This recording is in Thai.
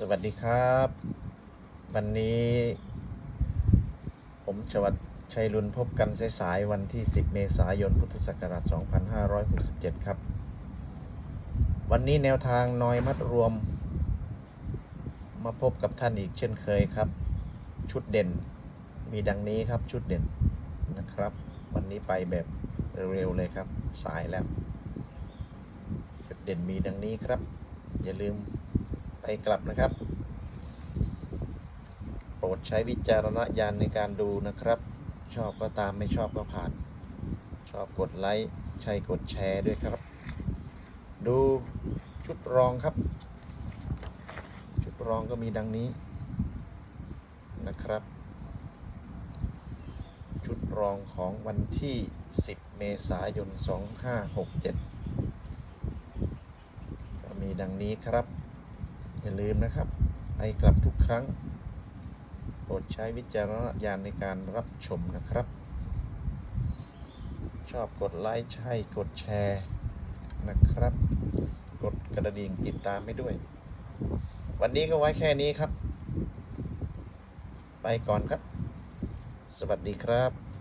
สวัสดีครับ วันนี้ ผมชวัดชัยรุนพบกันสายๆวันที่ 10 เมษายน พุทธศักราช 2567 ครับ วันนี้แนวทางน้อยมัดรวม มาพบกับท่านอีกเช่นเคยครับ ชุดเด่นมีดังนี้ครับชุดเด่นนะครับ วันนี้ไปแบบเร็วๆเลยครับ สายแล้ว จุดเด่นมีดังนี้ครับ อย่าลืม ไปกลับนะครับ โปรดใช้วิจารณญาณในการดูนะครับ ชอบก็ตามไม่ชอบก็ผ่าน ชอบกดไลค์ใช่กดแชร์ด้วยครับ ดูชุดรองครับ ชุดรองก็มีดังนี้นะครับ ชุดรองของวันที่ 10 เมษายน 2567 ก็มีดังนี้ครับ อย่าลืมนะครับ ไปกลับทุกครั้ง โปรดใช้วิจารณญาณในการรับชมนะครับ ชอบกดไลค์ใช่กดแชร์นะครับ กดกระดิ่งติดตามให้ด้วย วันนี้ก็ไว้แค่นี้ครับ ไปก่อนครับ สวัสดีครับ